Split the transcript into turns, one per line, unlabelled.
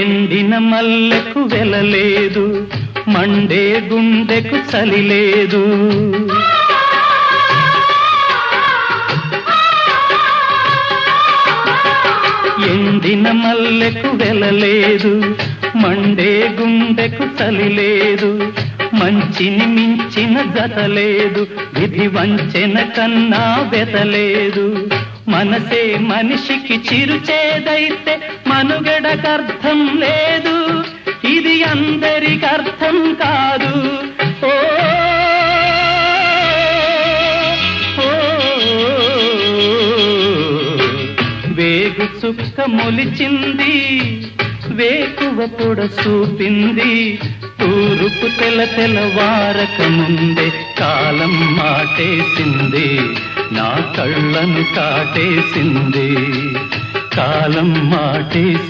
ఎండిన మల్లెకు వెలలేదు మండే గుండెకు చలి లేదు ఎండిన మల్లెకు వెలలేదు మండే గుండెకు చలి లేదు మంచిని మించిన గతలేదు విధి వంచెన కన్నా వెతలేదు మనసే మనిషికి చిరుచేదైతే మనుగడకర్థం లేదు. ఇది అందరికి అర్థం కాదు. ఓ వేగు చుక్క మొలిచింది వేకువ పొడ చూపింది. తూరుపు తెల తెలవారక ముందే కాలం మాటేసింది. నా కళ్ళను కాటేసింది కాలం మాటేసి